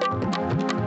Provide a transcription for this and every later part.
Música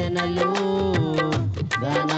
ఆలోచనలు ఘనమైనవి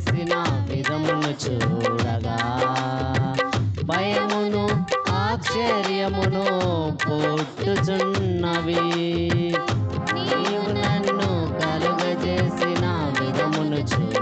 చేసిన విధమును చూడగా భయమును ఆశ్చర్యమును పుట్టుచున్నవి. నీవు నన్ను కలుగజేసిన విధమును చూ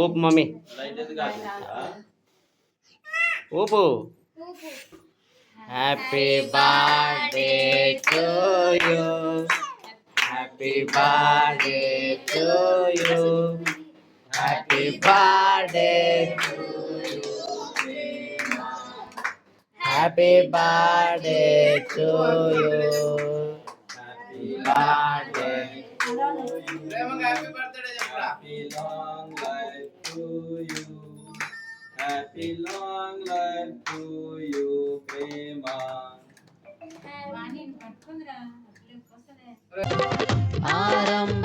ఓపు mummy ఓపు happy birthday to you happy birthday to you happy birthday to happy birthday to you happy birthday happy birthday happy long life to you, Prema. aram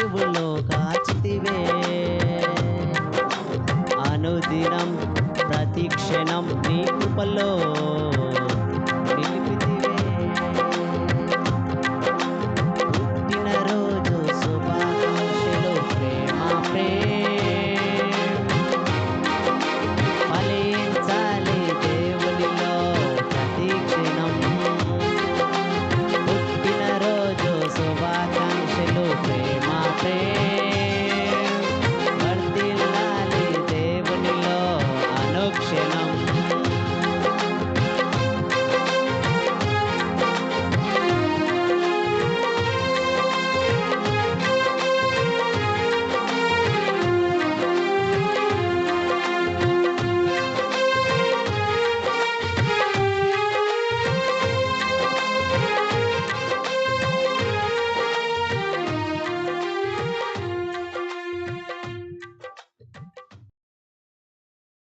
జీవులో కాచితివే అనుదినం ప్రతిక్షణం నీ కృపలో.